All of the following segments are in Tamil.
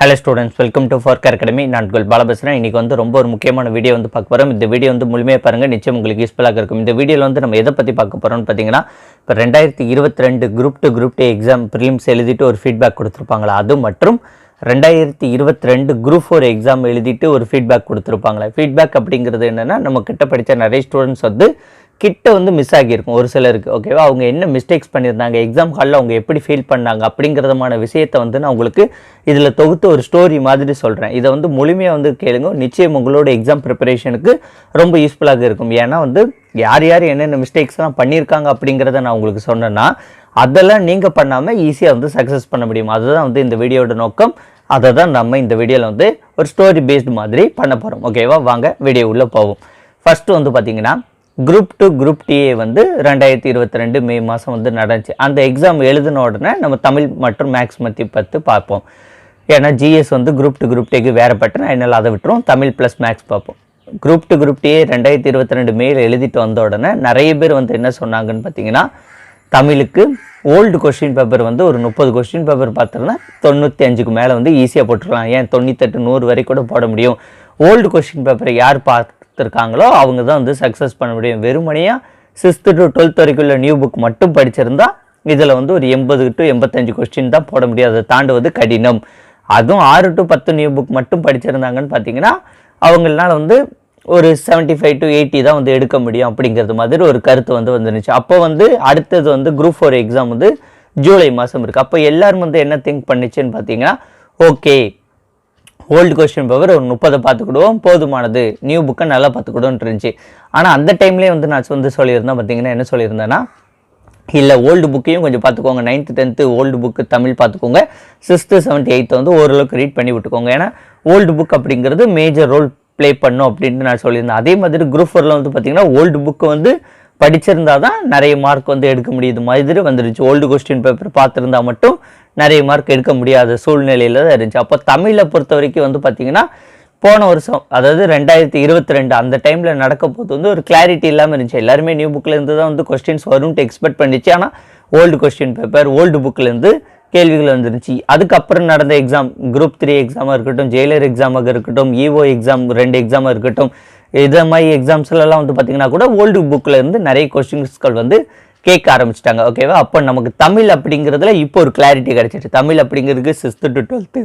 Hello students welcome to fork academy நான் உங்கள் பாலா பேசுகிறேன் இன்றைக்கி வந்து ரொம்ப ஒரு முக்கியமான வீடியோ வந்து பார்க்க போகிறோம் இந்த வீடியோ வந்து முழுமையாக பாருங்கள் நிச்சயம் உங்களுக்கு யூஸ்ஃபுல்லாக இருக்கும். இந்த வீடியோவில் வந்து நம்ம எதை பற்றி பார்க்க போகிறோம்னு பார்த்தீங்கன்னா இப்போ ரெண்டாயிரத்தி இருபத்தி ரெண்டு குரூப் டு குரூப் டே எக்ஸாம் ப்ரிலிம்ஸ் எழுதிட்டு ஒரு ஃபீட்பேக் கொடுத்துருப்பாங்களா? அது மற்றும் ரெண்டாயிரத்தி இருபத்தி ரெண்டு குரூப் ஃபோர் எக்ஸாம் எழுதிட்டு ஒரு ஃபீட்பேக் கொடுத்துருப்பாங்களா? ஃபீட்பேக் அப்படிங்கிறது என்னென்னா நம்ம கிட்ட படித்த நிறைய ஸ்டூடெண்ட்ஸ் வந்து கிட்ட வந்து மிஸ் ஆகியிருக்கும். ஒரு சிலருக்கு ஓகேவா அவங்க என்ன மிஸ்டேக்ஸ் பண்ணியிருந்தாங்க? எக்ஸாம் ஹாலில் அவங்க எப்படி ஃபீல் பண்ணாங்க? அப்படிங்கிறதமான விஷயத்தை வந்து நான் உங்களுக்கு இதில் தொகுத்து ஒரு ஸ்டோரி மாதிரி சொல்கிறேன் இதை வந்து முழுமையாக வந்து கேளுங்க. நிச்சயம் உங்களோட எக்ஸாம் ப்ரிப்பரேஷனுக்கு ரொம்ப யூஸ்ஃபுல்லாக இருக்கும். ஏன்னா வந்து யார் யார் என்னென்ன மிஸ்டேக்ஸ்லாம் பண்ணியிருக்காங்க அப்படிங்கிறத நான் உங்களுக்கு சொன்னேன்னா அதெல்லாம் நீங்கள் பண்ணாமல் ஈஸியாக வந்து சக்ஸஸ் பண்ண முடியும். அதுதான் வந்து இந்த வீடியோட நோக்கம். அதை தான் நம்ம இந்த வீடியோவில் வந்து ஒரு ஸ்டோரி பேஸ்டு மாதிரி பண்ண போகிறோம் ஓகேவா வாங்க வீடியோ உள்ளே போவோம். ஃபஸ்ட்டு வந்து பார்த்திங்கன்னா குரூப் டு குரூப் டிஏ வந்து ரெண்டாயிரத்தி இருபத்தி ரெண்டு மே மாதம் வந்து நடந்துச்சு. அந்த எக்ஸாம் எழுதின உடனே நம்ம தமிழ் மற்றும் மேக்ஸ் மத்தி பார்த்து பார்ப்போம். ஏன்னா ஜிஎஸ் வந்து குரூப் டு குரூப் டேக்கு வேறுபட்டேன் அதனால் அதை விட்டுரும். தமிழ் ப்ளஸ் மேக்ஸ் பார்ப்போம். Group two group two A ரெண்டாயிரத்தி இருபத்தி ரெண்டு மேல் எழுதிட்டு வந்த உடனே நிறைய பேர் வந்து என்ன சொன்னாங்கன்னு பார்த்தீங்கன்னா தமிழுக்கு ஓல்டு கொஸ்டின் பேப்பர் வந்து ஒரு முப்பது கொஸ்டின் பேப்பர் பார்த்தோன்னா தொண்ணூற்றி அஞ்சுக்கு மேலே வந்து ஈஸியாக போட்டுருக்கலாம் ஏன் தொண்ணூத்தெட்டு நூறு வரை கூட போட முடியும். ஓல்டு கொஸ்டின் பேப்பரை யார் இருக்காங்களோ அவங்க தான் வந்து சக்ஸஸ் பண்ண முடியும். வெறுமனையாக சிக்ஸ்த்து டு டுவெல்த் வரைக்கும் உள்ள நியூ புக் மட்டும் படிச்சிருந்தா இதில் வந்து ஒரு எண்பது டு எண்பத்தஞ்சு கொஸ்டின் தான் போட முடியும். அதை தாண்டுவது கடினம். அதுவும் ஆறு டு பத்து நியூ புக் மட்டும் படிச்சிருந்தாங்கன்னு பார்த்தீங்கன்னா அவங்களால வந்து ஒரு 75 ஃபைவ் டு எயிட்டி தான் வந்து எடுக்க முடியும் அப்படிங்கிறது மாதிரி ஒரு கருத்து வந்து வந்துருந்துச்சு. அப்போ வந்து அடுத்தது வந்து குரூப் ஃபோர் எக்ஸாம் வந்து ஜூலை மாதம் இருக்குது அப்போ எல்லோரும் வந்து என்ன திங்க் பண்ணுச்சுன்னு பார்த்தீங்கன்னா ஓகே ஓல்டு கொஸ்டின் பவர் ஒரு முப்பதை பார்த்துக்கிடுவோம். போதுமானது. நியூ புக்கை நல்லா பார்த்துக்கிடுவோன்னு இருந்துச்சு. ஆனால் அந்த டைம்லேயே வந்து நான் வந்து சொல்லியிருந்தேன் பார்த்தீங்கன்னா என்ன சொல்லியிருந்தேன்னா இல்லை ஓல்டு புக்கையும் கொஞ்சம் பார்த்துக்கோங்க. Ninth tenth old book Tamil பார்த்துக்கோங்க. சிக்ஸ்த்து செவன்த் எயித்து வந்து ஓரளவுக்கு ரீட் பண்ணி விட்டுக்கோங்க. ஏன்னா ஓல்டு புக் அப்படிங்கிறது மேஜர் ரோல் ப்ளே பண்ணும் அப்படின்ட்டு நான் சொல்லியிருந்தேன். அதே மாதிரி குரூப் ஃபோரில் வந்து பார்த்தீங்கன்னா ஓல்டு புக்கு வந்து படிச்சிருந்தா தான் நிறைய மார்க் வந்து எடுக்க முடியுது. மாதிரி வந்துருச்சு. ஓல்டு கொஸ்டின் பேப்பர் பார்த்துருந்தா மட்டும் நிறைய மார்க் எடுக்க முடியாத சூழ்நிலையில் தான் இருந்துச்சு. அப்போ தமிழை பொறுத்த வரைக்கும் வந்து பார்த்தீங்கன்னா போன வருஷம் அதாவது ரெண்டாயிரத்தி இருபத்தி ரெண்டு அந்த டைமில் நடக்க போது வந்து ஒரு கிளாரிட்டி இல்லாமல் இருந்துச்சு. எல்லாருமே நியூ புக்கிலேருந்து தான் வந்து கொஸ்டின்ஸ் வரும்னு எக்ஸ்பெக்ட் பண்ணிச்சு. ஆனால் ஓல்டு கொஸ்டின் பேப்பர் ஓல்டு புக்கிலேருந்து கேள்விகள் வந்துருச்சு. அதுக்கப்புறம் நடந்த எக்ஸாம் குரூப் த்ரீ எக்ஸாமாக இருக்கட்டும் ஜெயிலர் எக்ஸாமாக இருக்கட்டும் இஓ எக்ஸாம் ரெண்டு எக்ஸாமாக இருக்கட்டும் இதை மாதிரி எக்ஸாம்ஸ்லாம் வந்து பார்த்திங்கன்னா கூட ஓல்டு புக்கில் இருந்து நிறைய கொஸ்டின்ஸ்கள் வந்து கேட்க ஆரம்பிச்சிட்டாங்க ஓகேவா அப்போ நமக்கு தமிழ் அப்படிங்கிறதுல இப்போ ஒரு கிளாரிட்டி கிடைச்சிட்டு தமிழ் அப்படிங்கிறதுக்கு sixth to twelfth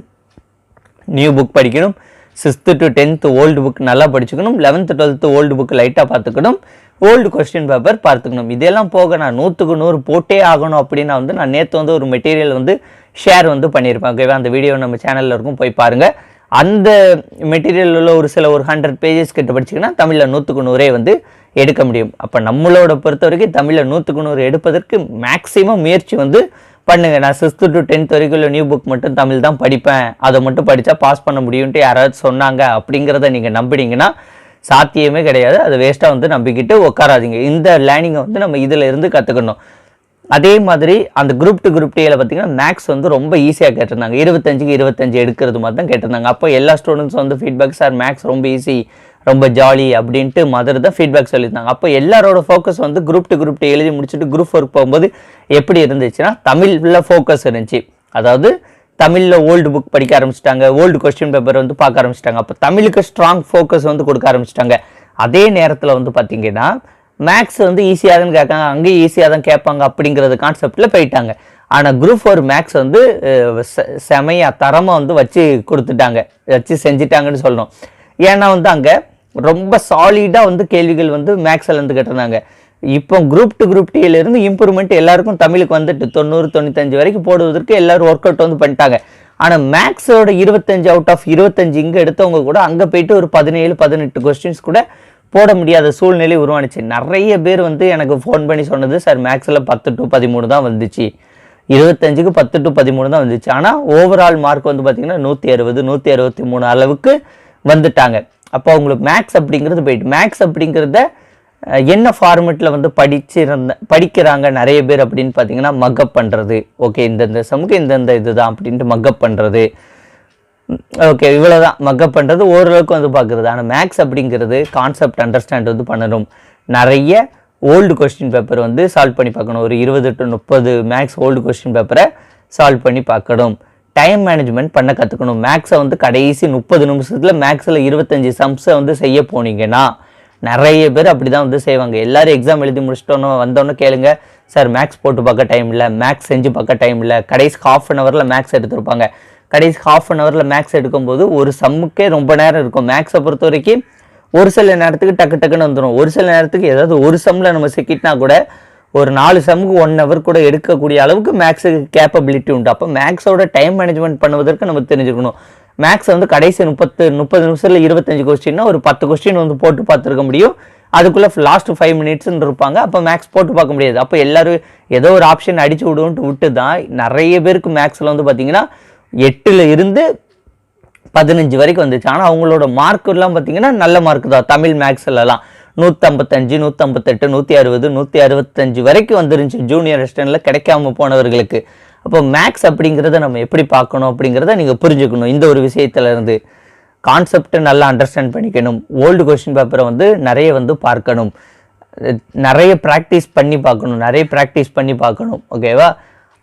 new book படிக்கணும். Sixth to tenth old book நல்லா படிச்சுக்கணும். லெவன்த்து டுவெல்த்து ஓல்டு புக் லைட்டாக பார்த்துக்கணும். ஓல்டு கொஸ்டின் பேப்பர் பார்த்துக்கணும். இதெல்லாம் போக நான் நூற்றுக்கு நூறு போட்டே ஆகணும் அப்படின்னா வந்து நான் நேற்று வந்து ஒரு மெட்டீரியல் வந்து ஷேர் வந்து பண்ணியிருப்பேன் ஓகேவா அந்த வீடியோ நம்ம சேனலில் இருக்கும் போய் பாருங்கள் அந்த மெட்டீரியல் உள்ள ஒரு சில ஒரு ஹண்ட்ரட் பேஜஸ் கிட்ட படிச்சிங்கன்னா தமிழில் நூற்றுக்கு நூறே வந்து எடுக்க முடியும். அப்போ நம்மளோட பொறுத்த வரைக்கும் தமிழில் நூற்றுக்கு நூறு எடுப்பதற்கு மேக்ஸிமம் முயற்சி வந்து பண்ணுங்க. நான் சிக்ஸ்த்து டு டென்த் வரைக்கும் உள்ள நியூ புக் மட்டும் தமிழ் தான் படிப்பேன். அதை மட்டும் படித்தா பாஸ் பண்ண முடியும்ட்டு யாராவது சொன்னாங்க அப்படிங்கிறத நீங்கள் நம்பினீங்கன்னா சாத்தியமே கிடையாது. அது வேஸ்ட்டாக வந்து நம்பிக்கிட்டு உட்காராதீங்க இந்த லேர்னிங்கை வந்து நம்ம இதில் இருந்து கற்றுக்கணும் அதே மாதிரி அந்த குரூப் டு குரூப் டேயில் பார்த்தீங்கன்னா மேக்ஸ் வந்து ரொம்ப ஈஸியாக கேட்டிருந்தாங்க. இருபத்தஞ்சுக்கு இருபத்தஞ்சு எடுக்கிறது மாதிரி தான் கேட்டிருந்தாங்க. அப்போ எல்லா ஸ்டூடெண்ட்ஸ் வந்து ஃபீட்பேக் சார் மேக்ஸ் ரொம்ப ஈஸி ரொம்ப ஜாலி அப்படின்ட்டு மதர் தான் ஃபீட்பேக் சொல்லியிருந்தாங்க. அப்போ எல்லாரோட ஃபோக்கஸ் வந்து குரூப் டு குரூப் டே எழுதி முடிச்சுட்டு குரூப் ஒர்க் போகும்போது எப்படி இருந்துச்சுன்னா தமிழில் ஃபோக்கஸ் இருந்துச்சு. அதாவது தமிழில் ஓல்டு புக் படிக்க ஆரம்பிச்சிட்டாங்க ஓல்டு கொஸ்டின் பேப்பர் வந்து பார்க்க ஆரம்பிச்சிட்டாங்க. அப்போ தமிழுக்கு ஸ்ட்ராங் ஃபோக்கஸ் வந்து கொடுக்க ஆரம்பிச்சிட்டாங்க. அதே நேரத்தில் வந்து பார்த்தீங்கன்னா மேக்ஸ் வந்து ஈஸியாக தான் கேட்காங்க. அங்கேயும் ஈஸியாக தான் கேட்பாங்க அப்படிங்கிறது கான்செப்டில் போயிட்டாங்க. ஆனால் குரூப் ஃபோர் மேக்ஸ் வந்து செமையாக செ- செமையா தரமாக வந்து வச்சு கொடுத்துட்டாங்க. வச்சு செஞ்சிட்டாங்கன்னு சொல்லணும். ஏன்னா வந்து அங்கே ரொம்ப சாலிடாக வந்து கேள்விகள் வந்து மேக்ஸ்லேருந்து கேட்டிருந்தாங்க. இப்போ குரூப் டு குரூப் டீலேருந்து இம்ப்ரூவ்மெண்ட் எல்லாருக்கும் தமிழுக்கு வந்துட்டு தொண்ணூறு தொண்ணூத்தஞ்சு வரைக்கும் போடுவதற்கு எல்லாரும் ஒர்க் அவுட் வந்து பண்ணிட்டாங்க. ஆனால் மேக்ஸோட இருபத்தஞ்சு அவுட் ஆஃப் இருபத்தஞ்சு இங்கே எடுத்தவங்க கூட அங்கே போயிட்டு ஒரு பதினேழு பதினெட்டு கொஸ்டின்ஸ் கூட போட முடியாத சூழ்நிலை உருவானுச்சு. நிறைய பேர் வந்து எனக்கு ஃபோன் பண்ணி சொன்னது சார் மேக்ஸில் பத்து டு பதிமூணு தான் வந்துச்சு. இருபத்தஞ்சுக்கு பத்து டு பதிமூணு தான் வந்துச்சு. ஆனால் ஓவரால் மார்க் வந்து பார்த்தீங்கன்னா நூற்றி அறுபது நூற்றி அறுபத்தி மூணு அளவுக்கு வந்துட்டாங்க. அப்போ அவங்களுக்கு மேக்ஸ் அப்படிங்கிறது போயிட்டு மேக்ஸ் அப்படிங்கிறத என்ன ஃபார்மெட்டில் வந்து படிச்சிருந்த படிக்கிறாங்க நிறைய பேர் அப்படின்னு பார்த்தீங்கன்னா மக்கப் பண்ணுறது ஓகே இந்தந்த சமூகம் இந்தந்த இதுதான் அப்படின்ட்டு மக்கப் பண்ணுறது ஓகே இவ்வளோதான் மக்கப் பண்ணுறது ஓரளவுக்கு வந்து பார்க்குறது. ஆனால் மேக்ஸ் அப்படிங்கிறது கான்செப்ட் அண்டர்ஸ்டாண்ட் வந்து பண்ணணும். நிறைய ஓல்டு கொஸ்டின் பேப்பர் வந்து சால்வ் பண்ணி பார்க்கணும். ஒரு இருபது டு முப்பது மேக்ஸ் ஓல்டு கொஸ்டின் பேப்பரை சால்வ் பண்ணி பார்க்கணும். டைம் மேனேஜ்மெண்ட் பண்ண கற்றுக்கணும் மேக்ஸை வந்து கடைசி முப்பது நிமிஷத்தில் மேக்ஸில் இருபத்தஞ்சி சம்ஸை வந்து செய்ய போனீங்கன்னா நிறைய பேர் அப்படி தான் வந்து செய்வாங்க. எல்லாரும் எக்ஸாம் எழுதி முடிச்சிட்டோன்னு வந்தோன்னே கேளுங்க. சார் மேக்ஸ் போட்டு பார்க்க டைம் இல்லை. மேக்ஸ் செஞ்சு பார்க்க டைம் இல்லை. கடைசி ஹாஃப் அன் ஹவரில் மேக்ஸ் எடுத்திருப்பாங்க. கடைசி ஹாஃப் அன் ஹவரில் மேக்ஸ் எடுக்கும்போது ஒரு சம்முக்கே ரொம்ப நேரம் இருக்கும். மேக்ஸை பொறுத்த வரைக்கும் ஒரு சில நேரத்துக்கு டக்கு டக்குன்னு வந்துடும் ஒரு சில நேரத்துக்கு ஏதாவது ஒரு சம்மில் நம்ம சிக்கிட்டினா கூட ஒரு நாலு சம்முக்கு ஒன் ஹவர் கூட எடுக்கக்கூடிய அளவுக்கு மேக்ஸுக்கு கேப்பபிலிட்டி உண்டு. அப்போ மேக்ஸோட டைம் மேனேஜ்மெண்ட் பண்ணுவதற்கு நம்ம தெரிஞ்சுக்கணும். மேக்ஸ் வந்து கடைசி முப்பத்து முப்பது நிமிஷத்தில் இருபத்தஞ்சு கொஸ்டின்னா ஒரு பத்து கொஸ்டின் வந்து போட்டு பார்த்துருக்க முடியும். அதுக்குள்ளே லாஸ்ட் ஃபைவ் மினிட்ஸ்ன்னு இருப்பாங்க. அப்போ மேக்ஸ் போட்டு பார்க்க முடியாது. அப்போ எல்லோரும் ஏதோ ஒரு ஆப்ஷன் அடிச்சு விடுவோன்ட்டு விட்டு தான் நிறைய பேருக்கு மேக்ஸில் வந்து பார்த்தீங்கன்னா எட்டில் இருந்து பதினஞ்சு வரைக்கும் வந்துச்சு. ஆனால் அவங்களோட மார்க்கெல்லாம் பார்த்தீங்கன்னா நல்ல மார்க் தான். தமிழ் மேக்ஸ்லலாம் நூற்றம்பத்தஞ்சு நூற்றம்பத்தெட்டு நூற்றி அறுபது நூற்றி அறுபத்தஞ்சு வரைக்கும் வந்துருந்துச்சு ஜூனியர் அசிஸ்டண்ட்டில் கிடைக்காம போனவர்களுக்கு. அப்போ மேக்ஸ் அப்படிங்கிறத நம்ம எப்படி பார்க்கணும் அப்படிங்கிறத நீங்கள் புரிஞ்சுக்கணும். இந்த ஒரு விஷயத்துலேருந்து கான்செப்டை நல்லா அண்டர்ஸ்டாண்ட் பண்ணிக்கணும். ஓல்டு கொஷின் பேப்பரை வந்து நிறைய வந்து பார்க்கணும். நிறைய ப்ராக்டிஸ் பண்ணி பார்க்கணும். நிறைய ப்ராக்டிஸ் பண்ணி பார்க்கணும். ஓகேவா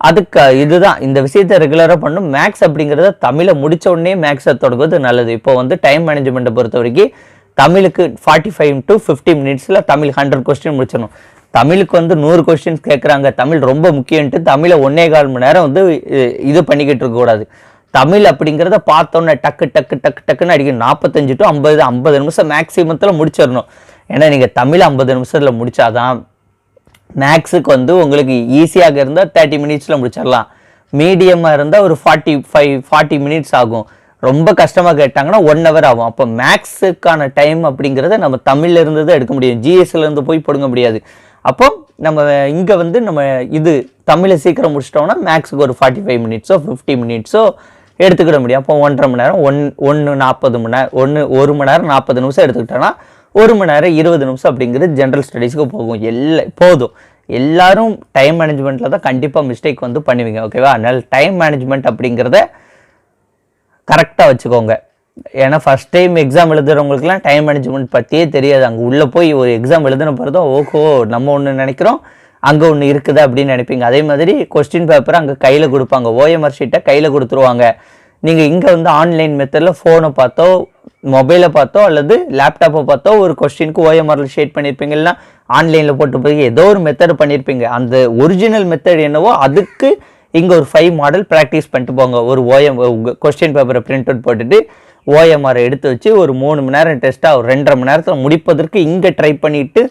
அதுக்கு இதுதான். இந்த விஷயத்தை ரெகுலராக பண்ணும். மேக்ஸ் அப்படிங்கிறத தமிழை முடித்த உடனே மேக்ஸை தொடங்குவது நல்லது. இப்போ வந்து டைம் மேனேஜ்மெண்ட்டை பொறுத்த வரைக்கும் தமிழுக்கு ஃபார்ட்டி ஃபைவ் டு ஃபிஃப்டி மினிட்ஸில் தமிழ் ஹண்ட்ரட் கொஸ்டின் முடிச்சிடணும். தமிழுக்கு வந்து நூறு கொஸ்டின்ஸ் கேட்குறாங்க தமிழ் ரொம்ப முக்கியன்ட்டு தமிழை ஒன்னே கால் மணி நேரம் வந்து இது பண்ணிக்கிட்டு இருக்கக்கூடாது தமிழ் அப்படிங்கிறத பார்த்தோன்னே டக்கு டக்கு டக்கு டக்குன்னு அடிக்கணும் நாற்பத்தஞ்சு டு ஐம்பது ஐம்பது நிமிஷம் மேக்ஸிமத்தில் முடிச்சிடணும். ஏன்னா நீங்கள் தமிழ் ஐம்பது நிமிஷத்தில் முடிச்சாதான் மேக்ஸுக்கு வந்து உங்களுக்கு ஈஸியாக இருந்தால் தேர்ட்டி மினிட்ஸில் முடிச்சிடலாம். மீடியமாக இருந்தால் ஒரு ஃபார்ட்டி ஃபைவ் ஃபார்ட்டி மினிட்ஸ் ஆகும். ரொம்ப கஷ்டமாக கேட்டாங்கன்னா ஒன் ஹவர் ஆகும். அப்போ மேக்ஸுக்கான டைம் அப்படிங்கிறத நம்ம தமிழில் இருந்து தான் எடுக்க முடியும். ஜிஎஸ்லேருந்து போய் பிடுங்க முடியாது. அப்போ நம்ம இங்கே வந்து நம்ம இது தமிழை சீக்கிரம் முடிச்சிட்டோம்னா மேக்ஸுக்கு ஒரு ஃபார்ட்டி ஃபைவ் மினிட்ஸோ ஃபிஃப்டி மினிட்ஸோ எடுத்துக்கிட முடியும். அப்போ ஒன்றரை மணி நேரம் ஒன் ஒன்று நாற்பது மணி நேரம் ஒன்று ஒரு மணி நேரம் நாற்பது நிமிஷம் எடுத்துக்கிட்டோன்னா ஒரு மணி நேரம் இருபது நிமிஷம் அப்படிங்கிறது ஜென்ரல் ஸ்டடீஸ்க்கு போகும். எல்லா போதும். எல்லாரும் டைம் மேனேஜ்மெண்ட்டில் தான் கண்டிப்பாக மிஸ்டேக் வந்து பண்ணுவீங்க ஓகேவா அதனால் டைம் மேனேஜ்மெண்ட் அப்படிங்கிறத கரெக்டாக வச்சுக்கோங்க. ஏன்னா ஃபஸ்ட் டைம் எக்ஸாம் எழுதுறவங்களுக்குலாம் டைம் மேனேஜ்மெண்ட் பற்றியே தெரியாது. அங்கே உள்ளே போய் ஒரு எக்ஸாம் எழுதுன பிறகு ஓஹோ நம்ம ஒன்று நினைக்கிறோம் அங்கே ஒன்று இருக்குது அப்படின்னு நினைப்பீங்க. அதே மாதிரி கொஸ்டின் பேப்பரை அங்கே கையில் கொடுப்பாங்க. ஓஎம்ஆர் ஷீட்டை கையில் கொடுத்துருவாங்க. நீங்கள் இங்கே வந்து ஆன்லைன் மெத்தடில் ஃபோனை பார்த்தோ மொபைலை பார்த்தோ அல்லது லேப்டாப்பை பார்த்தோ ஒரு கொஸ்டினுக்கு ஓஎம்ஆரில் ஷேட் பண்ணியிருப்பீங்க ஆன்லைனில் போட்டு போய் ஏதோ ஒரு மெத்தட் பண்ணியிருப்பீங்க அந்த ஒரிஜினல் மெத்தட் என்னவோ அதுக்கு இங்கே ஒரு ஃபைவ் மாடல் ப்ராக்டிஸ் பண்ணிட்டு போங்க. ஒரு ஓஎம் கொஸ்டின் பேப்பரை பிரிண்ட் அவுட் போட்டுட்டு ஓஎம்ஆரை எடுத்து வச்சு ஒரு மூணு மணி நேரம் டெஸ்ட்டாக ஒரு ரெண்டரை மணி நேரத்தில் முடிப்பதற்கு இங்கே ட்ரை பண்ணிவிட்டு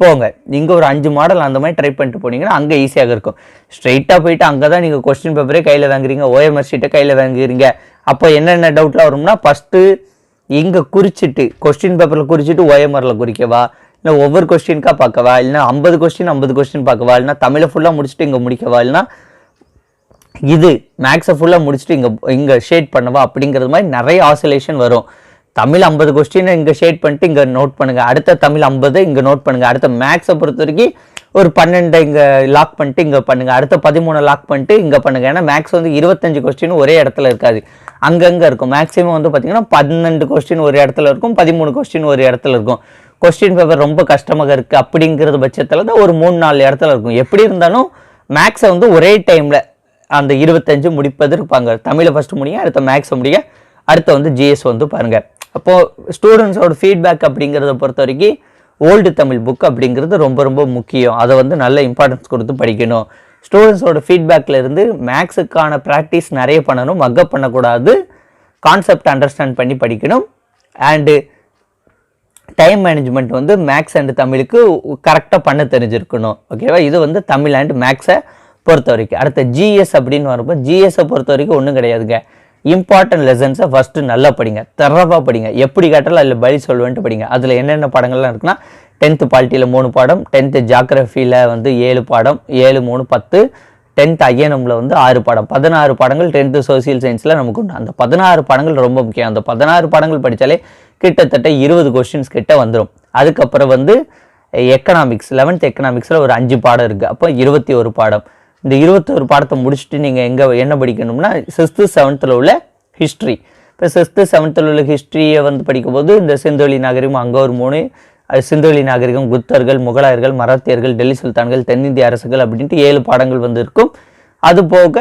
போங்க. இங்கே ஒரு அஞ்சு மாடல் அந்த மாதிரி ட்ரை பண்ணிட்டு போனீங்கன்னா அங்கே ஈஸியாக இருக்கும். ஸ்ட்ரைட்டாக போயிட்டு அங்கே தான் நீங்கள் கொஸ்டின் பேப்பரே கையில் வாங்குறீங்க ஓஎம்எஸ் ஷீட்டை கையில் வாங்குறீங்க. அப்போ என்னென்ன டவுட்லாம் வரும்னா ஃபஸ்ட்டு இங்கே குறிச்சிட்டு கொஸ்டின் பேப்பரில் குறிச்சிட்டு ஓஎம்ஆரில் குறிக்கவா? இல்லை ஒவ்வொரு கொஸ்டினுக்காக பார்க்கவா? இல்லைன்னா ஐம்பது கொஸ்டின் ஐம்பது கொஸ்டின் பார்க்கவா? இல்லைனா தமிழை ஃபுல்லாக முடிச்சுட்டு இங்கே முடிக்கவா? இல்லைனா இது மேக்ஸை ஃபுல்லாக முடிச்சுட்டு இங்கே இங்கே ஷேட் பண்ணவா? அப்படிங்கிறது மாதிரி நிறைய ஆசிலேஷன் வரும். தமிழ் ஐம்பது கொஸ்டின் இங்கே ஷேட் பண்ணிட்டு இங்கே நோட் பண்ணுங்கள் அடுத்த தமிழ் ஐம்பது இங்கே நோட் பண்ணுங்கள் அடுத்த மேக்ஸை பொறுத்த வரைக்கும் ஒரு பன்னெண்டை இங்கே லாக் பண்ணிட்டு இங்கே பண்ணுங்கள் அடுத்த பதிமூணு லாக் பண்ணிட்டு இங்கே பண்ணுங்கள் ஏன்னா மேக்ஸ் வந்து இருபத்தஞ்சு கொஸ்டின் ஒரே இடத்துல இருக்காது. அங்கங்கே இருக்கும். மேக்ஸிமம் வந்து பார்த்தீங்கன்னா பன்னெண்டு கொஸ்டின் ஒரு இடத்துல இருக்கும். பதிமூணு கொஸ்டின் ஒரு இடத்துல இருக்கும். கொஸ்டின் பேப்பர் ரொம்ப கஷ்டமாக இருக்குது அப்படிங்கிறது பட்சத்தில் தான் ஒரு மூணு நாலு இடத்துல இருக்கும். எப்படி இருந்தாலும் மேக்ஸை வந்து ஒரே டைமில் அந்த இருபத்தஞ்சு முடிப்பது இருப்பாங்க தமிழை ஃபஸ்ட்டு முடியும் அடுத்த மேக்ஸை முடிய அடுத்த வந்து ஜிஎஸ் வந்து பாருங்கள் அப்போது ஸ்டூடெண்ட்ஸோட ஃபீட்பேக் அப்படிங்கிறத பொறுத்த வரைக்கும் ஓல்டு தமிழ் புக் அப்படிங்கிறது ரொம்ப ரொம்ப முக்கியம். அதை வந்து நல்ல இம்பார்ட்டன்ஸ் கொடுத்து படிக்கணும். ஸ்டூடெண்ட்ஸோட ஃபீட்பேக்லேருந்து மேக்ஸுக்கான ப்ராக்டிஸ் நிறைய பண்ணணும். மக்கப் பண்ணக்கூடாது. கான்செப்ட் அண்டர்ஸ்டாண்ட் பண்ணி படிக்கணும். அண்டு டைம் மேனேஜ்மெண்ட் வந்து மேக்ஸ் அண்ட் தமிழுக்கு கரெக்டாக பண்ண தெரிஞ்சிருக்கணும். ஓகேவா இது வந்து தமிழ் அண்ட் மேக்ஸை பொறுத்த வரைக்கும். அடுத்த ஜிஎஸ் அப்படின்னு வரும்போது ஜிஎஸை பொறுத்த வரைக்கும் ஒன்றும் கிடையாதுங்க. இம்பார்ட்டன்ட் லெசன்ஸை ஃபஸ்ட்டு நல்லா படிங்க. தரவாக படிங்க. எப்படி கேட்டாலும் அதில் பதில் சொல்லுவேன்ட்டு படிங்க. அதில் என்னென்ன பாடங்கள்லாம் இருக்குன்னா டென்த்து பாலிட்டியில் மூணு பாடம் டென்த்து ஜாக்ரஃபியில் வந்து ஏழு பாடம் ஏழு மூணு பத்து டென்த் ஐஎன்எம்ல வந்து ஆறு பாடம். பதினாறு பாடங்கள் டென்த்து சோசியல் சயின்ஸில் நமக்கு உண்டு. அந்த பதினாறு பாடங்கள் ரொம்ப முக்கியம். அந்த பதினாறு பாடங்கள் படித்தாலே கிட்டத்தட்ட இருபது கொஸ்டின்ஸ் கிட்ட வந்துடும் அதுக்கப்புறம் வந்து எக்கனாமிக்ஸ் லெவன்த் எக்கனாமிக்ஸில் ஒரு அஞ்சு பாடம் இருக்குது அப்போ இருபத்தி ஒரு பாடம். இந்த இருபத்தொரு பாடத்தை முடிச்சுட்டு நீங்கள் எங்கே என்ன படிக்கணும்னா சிக்ஸ்த்து செவன்த்தில் உள்ள ஹிஸ்ட்ரி இப்போ சிக்ஸ்த்து செவன்த்தில் உள்ள ஹிஸ்ட்ரியை வந்து படிக்கும்போது இந்த சிந்தொழி நாகரிகம் அங்கே ஒரு மூணு அது சிந்தோலி நாகரிகம் குப்தர்கள் முகலாயர்கள் மராத்தியர்கள் டெல்லி சுல்தான்கள் தென்னிந்திய அரசுகள் அப்படின்ட்டு ஏழு பாடங்கள் வந்து இருக்கும். அது போக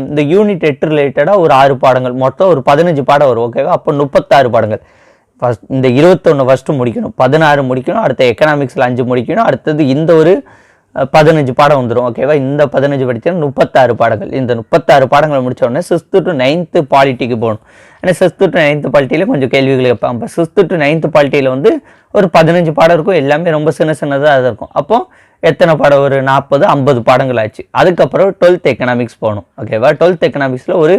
இந்த யூனிட் எட்டு ரிலேட்டடாக ஒரு ஆறு பாடங்கள் மொத்தம் ஒரு பதினஞ்சு பாடம் வரும் ஓகேவா அப்போ முப்பத்தாறு பாடங்கள். ஃபஸ்ட் இந்த இருபத்தொன்று ஃபஸ்ட்டு முடிக்கணும் பதினாறு முடிக்கணும் அடுத்த எக்கனாமிக்ஸில் அஞ்சு முடிக்கணும் அடுத்தது இந்த ஒரு பதினஞ்சு பாடம் வந்துடும் ஓகேவா இந்த பதினஞ்சு படித்தா முப்பத்தாறு பாடங்கள். இந்த முப்பத்தாறு பாடங்களை முடித்த உடனே சிக்ஸ்த்து டு நைன்த்து பாலிட்டிக்கு போகணும். ஆனால் சிக்ஸ்த்து டு நைன்த்து பாலிட்டியில் கொஞ்சம் கேள்விகள் கேட்பாங்க. இப்போ சிக்ஸ்த்து டு நைன்த்து பாலிட்டியில் வந்து ஒரு பதினஞ்சு பாடம் இருக்கும். எல்லாமே ரொம்ப சின்ன சின்னதாக இருக்கும். அப்போ எத்தனை பாடம்? ஒரு நாற்பது ஐம்பது பாடங்கள் ஆச்சு. அதுக்கப்புறம் டுவெல்த் எக்கனாமிக்ஸ் போகணும் ஓகேவா டுவெல்த் எக்கனாமிக்ஸில் ஒரு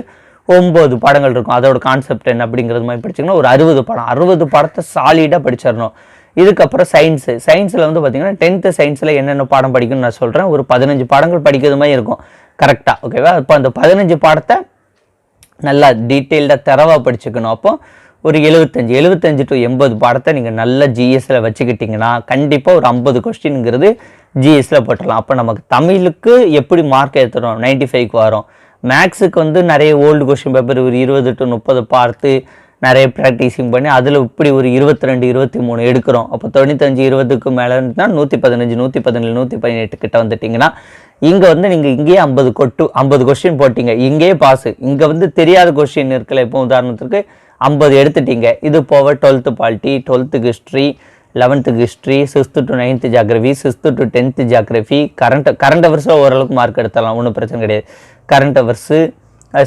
ஒம்பது பாடங்கள் இருக்கும். அதோட கான்செப்ட் என்ன அப்படிங்கிறது மாதிரி படிச்சிங்கன்னா ஒரு அறுபது பாடம். அறுபது பாடத்தை சாலிடாக படிச்சிடணும். இதுக்கப்புறம் சயின்ஸு சயின்ஸில் வந்து பார்த்தீங்கன்னா டென்த்து சயின்ஸில் என்னென்ன பாடம் படிக்கணும்னு நான் சொல்கிறேன் ஒரு பதினஞ்சு பாடங்கள் படிக்கிறது மாதிரி இருக்கும். கரெக்டாக ஓகேவா இப்போ அந்த பதினஞ்சு பாடத்தை நல்லா டீட்டெயில்டாக தரவாக படிச்சுக்கணும். அப்போ ஒரு எழுபத்தஞ்சு எழுபத்தஞ்சு டு எண்பது பாடத்தை நீங்கள் நல்ல ஜிஎஸ்சில் வச்சுக்கிட்டிங்கன்னா கண்டிப்பாக ஒரு ஐம்பது கொஸ்டின்ங்கிறது ஜிஎஸ்சில் போட்டுடலாம். அப்போ நமக்கு தமிழுக்கு எப்படி மார்க் ஏற்றுறோம் நைன்ட்டி ஃபைவ்க்கு வரும். மேக்ஸுக்கு வந்து நிறைய ஓல்டு கொஸ்டின் பேப்பர் ஒரு இருபது டு முப்பது பார்த்து நிறைய ப்ராக்டிஸிங் பண்ணி அதில் இப்படி ஒரு இருபத்தி ரெண்டு இருபத்தி மூணு எடுக்கிறோம். அப்போ தொண்ணூத்தஞ்சு இருபதுக்கு மேலே தான் நூற்றி பதினஞ்சு நூற்றி பதினேழு நூற்றி பதினெட்டு கிட்ட வந்துட்டிங்கன்னா இங்கே வந்து நீங்கள் இங்கேயே ஐம்பது கொட்டு ஐம்பது கொஸ்டின் போட்டிங்க. இங்கேயே பாஸு இங்கே வந்து தெரியாத கொஸ்டின் இருக்கல இப்போ உதாரணத்துக்கு ஐம்பது எடுத்துட்டீங்க. இது போக டுவெல்த்து பாலிட்டி டுவெல்த்துக்கு history லெவன்த்துக்கு history sixth to ninth geography sixth to tenth geography current current அவர்ஸில் ஓரளவுக்கு மார்க் எடுத்துடலாம் ஒன்றும் பிரச்சனை கிடையாது. கரண்ட் அவர்ஸு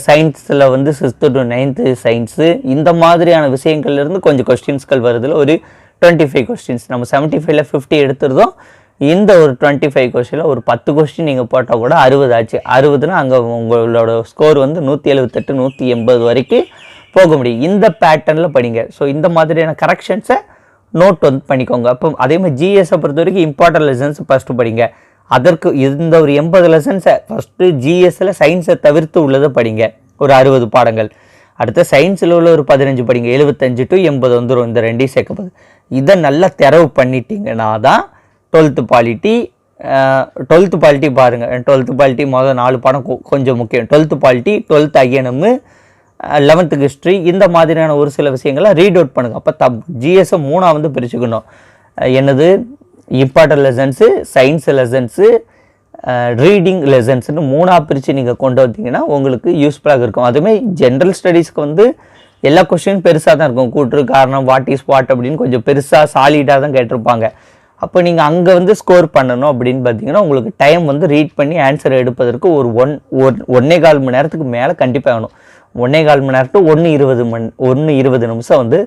சயின்ஸில் வந்து சிக்ஸ்த்து டு நைன்த்து சயின்ஸு இந்த மாதிரியான விஷயங்கள்லேருந்து கொஞ்சம் கொஸ்டின்ஸ்கள் வருதில். ஒரு டுவெண்ட்டி ஃபைவ் கொஸ்டின்ஸ் நம்ம செவன்ட்டி ஃபைவ்ல ஃபிஃப்டி எடுத்துருந்தோம் இந்த ஒரு டுவெண்ட்டி ஃபைவ் கொஸ்டினில் ஒரு பத்து கொஸ்டின் நீங்கள் போட்டால் கூட அறுபது ஆச்சு. அறுபதுனா அங்கே உங்களோட ஸ்கோர் வந்து நூற்றி எழுபத்தெட்டு நூற்றி எண்பது வரைக்கும் போக முடியும். இந்த பேட்டர்னில் படிங்க. ஸோ இந்த மாதிரியான கரெக்ஷன்ஸை நோட் வந்து பண்ணிக்கோங்க. அப்போ அதே மாதிரி ஜிஎஸை பொறுத்த வரைக்கும் இம்பார்ட்டன்ட் லெசன்ஸ் ஃபஸ்ட்டு படிங்க. அதற்கு இந்த ஒரு எண்பது லெசன்ஸை ஃபஸ்ட்டு ஜிஎஸ்சில் சயின்ஸை தவிர்த்து உள்ளதை படிங்க. ஒரு அறுபது பாடங்கள். அடுத்த சயின்ஸில் உள்ள ஒரு பதினஞ்சு படிங்க. எழுபத்தஞ்சு டு எண்பது வந்துடும் இந்த ரெண்டையும் சேர்க்கப்போது இதை நல்லா தெரவு பண்ணிட்டீங்கன்னா தான் டுவெல்த்து பாலிட்டி டுவெல்த்து பாலிட்டி பாருங்கள் டுவெல்த்து பாலிட்டி மொதல் நாலு பாடம் கொஞ்சம் முக்கியம். டுவெல்த்து பாலிட்டி டுவெல்த் ஐஎன்எம்மு லெவன்த்துக்கு ஹிஸ்ட்ரி இந்த மாதிரியான ஒரு சில விஷயங்களை ரீட் அவுட் பண்ணுங்கள் அப்போ தப் ஜிஎஸ்ஸை மூணாக வந்து பிரிச்சுக்கணும். என்னது? Important lessons science lessons reading லெசன்ஸ்னு மூணாக பிரித்து நீங்கள் கொண்டு வந்தீங்கன்னா உங்களுக்கு யூஸ்ஃபுல்லாக இருக்கும். அதுவுமே ஜென்ரல் ஸ்டடீஸ்க்கு வந்து எல்லா கொஸ்டினும் பெருசாக தான் இருக்கும். கூற்று காரணம் வாட் இஸ் வாட் அப்படின்னு கொஞ்சம் பெருசாக சாலிடாக தான் கேட்டிருப்பாங்க. அப்போ நீங்கள் அங்கே வந்து ஸ்கோர் பண்ணணும் அப்படின்னு பார்த்தீங்கன்னா உங்களுக்கு டைம் வந்து ரீட் பண்ணி ஆன்சர் எடுப்பதற்கு ஒரு ஒன் ஒன்- ஒன்னே கால் மணி நேரத்துக்கு மேலே கண்டிப்பாக வேணும். ஒன்னே கால் மணி நேரத்துக்கு ஒன்று இருபது மணி ஒன்று இருபது நிமிஷம் வந்து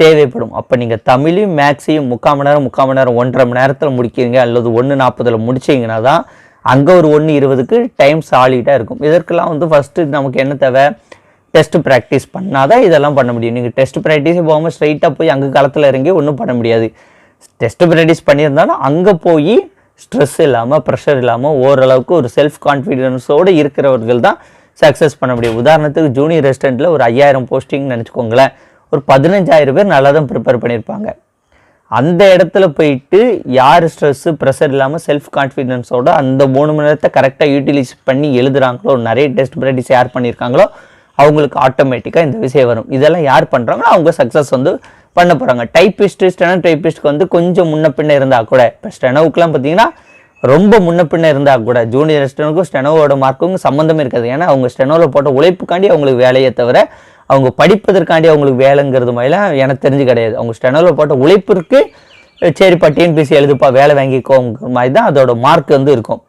தேவைப்படும். அப்போ நீங்கள் தமிழையும் மேக்ஸையும் முக்கால் மணி நேரம் முக்கால் மணி நேரம் ஒன்றரை மணி நேரத்தில் முடிக்கிறீங்க அல்லது ஒன்று நாற்பதில் முடிச்சீங்கன்னா தான் அங்கே ஒரு ஒன்று இருபதுக்கு டைம் சாலிடாக இருக்கும். இதற்கெல்லாம் வந்து ஃபஸ்ட்டு நமக்கு என்ன தேவை? டெஸ்ட் ப்ராக்டிஸ் பண்ணால் தான் இதெல்லாம் பண்ண முடியும். நீங்கள் டெஸ்ட் ப்ராக்டிஸே போகாமல் ஸ்ட்ரைட்டாக போய் அங்கே களத்தில் இறங்கி ஒன்றும் பண்ண முடியாது. டெஸ்ட் ப்ராக்டிஸ் பண்ணியிருந்தாலும் அங்கே போய் ஸ்ட்ரெஸ் இல்லாமல் ப்ரெஷர் இல்லாமல் ஓரளவுக்கு ஒரு செல்ஃப் கான்ஃபிடென்ஸோடு இருக்கிறவர்கள் தான் சக்ஸஸ் பண்ண முடியும். உதாரணத்துக்கு ஜூனியர் ரெஸ்டாரண்ட்டில் ஒரு ஐயாயிரம் போஸ்டிங் நினச்சிக்கோங்களேன். ஒரு பதினஞ்சாயிரம் பேர் நல்லா தான் ப்ரிப்பேர் பண்ணியிருப்பாங்க. அந்த இடத்துல போயிட்டு யார் ஸ்ட்ரெஸ்ஸு ப்ரெஷர் இல்லாமல் செல்ஃப் கான்ஃபிடென்ஸோட அந்த மூணு மணி நேரத்தை கரெக்டாக யூட்டிலைஸ் பண்ணி எழுதுகிறாங்களோ நிறைய டெஸ்ட் ப்ராக்டிஸ் யார் பண்ணியிருக்காங்களோ அவங்களுக்கு ஆட்டோமேட்டிக்காக இந்த விஷயம் வரும். இதெல்லாம் யார் பண்ணுறாங்களோ அவங்க சக்ஸஸ் வந்து பண்ண போகிறாங்க டைப்பிஸ்ட்டு ஸ்டெனோ டைப்பிஸ்ட்டுக்கு வந்து கொஞ்சம் முன்ன பின்ன இருந்தால் கூட இப்போ ஸ்டெனோவுக்குலாம் பார்த்தீங்கன்னா ரொம்ப முன்ன பின்ன இருந்தால் கூட ஜூனியர் ஸ்டெனோக்கும் ஸ்டெனோவோட மார்க்கும் சம்மந்தமே இருக்காது. ஏன்னா அவங்க ஸ்டெனோவில் போட்ட உழைப்புக்காண்டி அவங்களுக்கு வேலையை தவிர அவங்க படிப்பதற்காண்டி அவங்களுக்கு வேலைங்கிறது மாதிரிலாம் எனக்கு தெரிஞ்சு கிடையாது. அவங்க ஸ்டெனோவில் போட்ட உழைப்பிற்கு சரிப்பா டிஎன்பிசி எழுதுப்பா வேலை வாங்கிக்கோங்கிற மாதிரி தான் அதோட மார்க் வந்து இருக்கும்.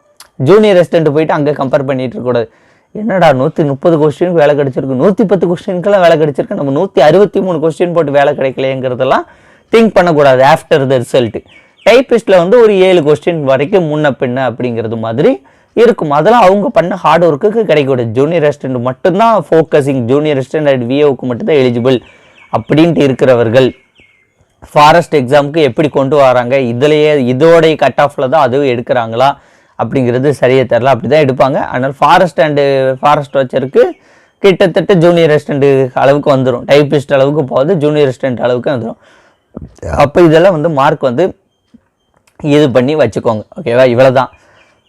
ஜூனியர் ரெசிடென்ட் போயிட்டு அங்கே கம்பேர் பண்ணிகிட்டு இருக்கக்கூடாது என்னடா நூற்றி முப்பது கொஸ்டினுக்கு வேலை கிடச்சிருக்கு. நூற்றி பத்து கொஸ்டினுக்கெல்லாம் வேலை கிடச்சிருக்கு. நம்ம நூற்றி அறுபத்தி மூணு கொஸ்டின் போட்டு வேலை கிடைக்கலையங்கிறதெல்லாம் திங்க் பண்ணக்கூடாது ஆஃப்டர் த ரிசல்ட்டு டைப்பிஸ்ட்டில் வந்து ஒரு ஏழு கொஸ்டின் வரைக்கும் முன்ன பின்ன அப்படிங்கிறது மாதிரி இருக்கும். அதெல்லாம் அவங்க பண்ண ஹார்ட் ஒர்க்குக்கு கிடைக்கூடாது ஜூனியர் ரெஸ்டன்ட் மட்டும்தான் ஃபோக்கஸிங் ஜூனியர் ரெஸ்டன்ட் அட் விஓக்கு மட்டும்தான் எலிஜிபிள் அப்படின்ட்டு இருக்கிறவர்கள் ஃபாரஸ்ட் எக்ஸாமுக்கு எப்படி கொண்டு வராங்க இதுலேயே இதோடைய கட் ஆஃபில் தான் அதுவும் எடுக்கிறாங்களா அப்படிங்கிறது சரியாக தெரில அப்படி தான் எடுப்பாங்க. ஆனால் ஃபாரஸ்ட் அண்டு ஃபாரஸ்ட் வச்சருக்கு. கிட்டத்தட்ட ஜூனியர் ரெஸ்டண்ட் அளவுக்கு வந்துடும் டைப்பிஸ்ட் அளவுக்கு போகாது ஜூனியர் ரெஸ்டண்ட் அளவுக்கு வந்துடும் அப்போ இதெல்லாம் வந்து மார்க் வந்து இது பண்ணி வச்சுக்கோங்க. ஓகேவா இவ்வளோ தான்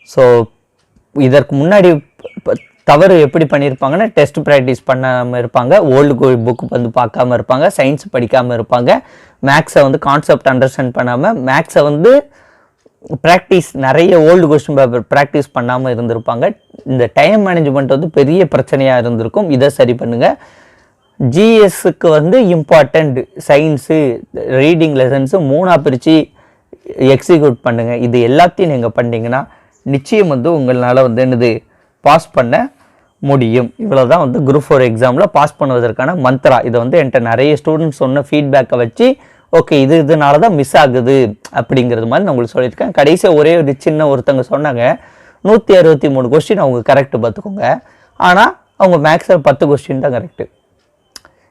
ஸோ இதற்கு முன்னாடி தவறு எப்படி பண்ணியிருப்பாங்கன்னா டெஸ்ட் ப்ராக்டிஸ் பண்ணாமல் இருப்பாங்க ஓல்டு புக் வந்து பார்க்காம இருப்பாங்க சயின்ஸ் படிக்காமல் இருப்பாங்க. மேக்ஸை வந்து கான்செப்ட் அண்டர்ஸ்டாண்ட் பண்ணாமல் மேக்ஸை வந்து ப்ராக்டிஸ் நிறைய ஓல்டு கொஸ்டின் பேப்பர் ப்ராக்டிஸ் பண்ணாமல் இருந்திருப்பாங்க. இந்த டைம் மேனேஜ்மெண்ட் வந்து பெரிய பிரச்சனையாக இருந்திருக்கும். இதை சரி பண்ணுங்கள் ஜிஎஸ்க்கு வந்து இம்பார்ட்டண்ட் சயின்ஸு ரீடிங் லெசன்ஸு மூணாக பிரித்து எக்ஸிக்யூட் பண்ணுங்கள் இது எல்லாத்தையும் நீங்கள் பண்ணிங்கன்னா நிச்சயம் வந்து உங்களால் வந்து என்னது பாஸ் பண்ண முடியும். இவ்வளோ தான் வந்து குரூப் ஃபோர் எக்ஸாமில் பாஸ் பண்ணுவதற்கான மந்த்ரா இதை வந்து என்கிட்ட நிறைய ஸ்டூடெண்ட்ஸ் சொன்ன ஃபீட்பேக்கை வச்சு ஓகே இது இதனால தான் மிஸ் ஆகுது அப்படிங்கிறது மாதிரி நான் உங்களுக்கு சொல்லியிருக்கேன். கடைசியாக ஒரே ஒரு சின்ன ஒருத்தங்க சொன்னாங்க நூற்றி அறுபத்தி மூணு கொஸ்டின் அவங்க கரெக்டு பார்த்துக்கோங்க. ஆனால் அவங்க மேக்ஸில் பத்து கொஸ்டின் தான் கரெக்டு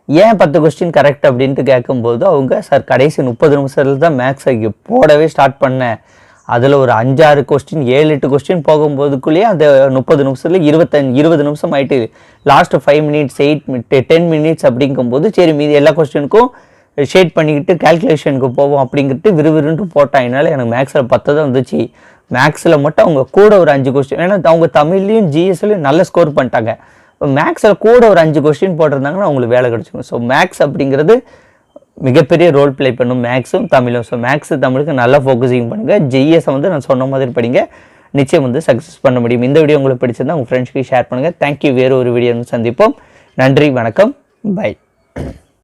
ஏன் பத்து கொஸ்டின் கரெக்ட் அப்படின்ட்டு கேட்கும்போது அவங்க சார் கடைசி முப்பது நிமிஷத்தில் தான் மேக்ஸை போடவே ஸ்டார்ட் பண்ணேன். அதில் ஒரு அஞ்சாறு கொஸ்டின் ஏழு எட்டு கொஸ்டின் போகும்போதுக்குள்ளேயே அந்த முப்பது நிமிஷத்தில் இருபத்தஞ்சு இருபது நிமிஷம் ஆயிட்டு last five minutes eight ten minutes அப்படிங்கும்போது சரி மீதி எல்லா கொஸ்டினுக்கும் ஷேட் பண்ணிக்கிட்டு கால்குலேஷனுக்கு போவோம் அப்படிங்கிறது விறுவிறுன்ட்டு போட்டான் என்னால் எனக்கு மேக்ஸில் பத்து தான் வந்துச்சு. மேக்ஸில் மட்டும் அவங்க கூட ஒரு அஞ்சு கொஸ்டின் ஏன்னா அவங்க தமிழ்லையும் ஜிஎஸ்லையும் நல்ல ஸ்கோர் பண்ணிட்டாங்க. மேக்ஸில் கூட ஒரு அஞ்சு கொஸ்டின் போட்டிருந்தாங்கன்னா அவங்களுக்கு வேலை கிடச்சிடும். ஸோ மேக்ஸ் அப்படிங்கிறது மிகப்பெரிய ரோல் ப்ளே பண்ணும் மேக்ஸும் தமிழும். ஸோ மேக்ஸு தமிழுக்கு நல்லா ஃபோக்கஸிங் பண்ணுங்கள் ஜிஎஸை வந்து நான் சொன்ன மாதிரி படிங்க. நிச்சயம் வந்து சக்ஸஸ் பண்ண முடியும். இந்த வீடியோ உங்களுக்கு பிடிச்சிருந்தா உங்கள் ஃப்ரெண்ட்ஸ்க்கு ஷேர் பண்ணுங்கள் தேங்க்யூ வேறு ஒரு வீடியோ சந்திப்போம். நன்றி வணக்கம். பை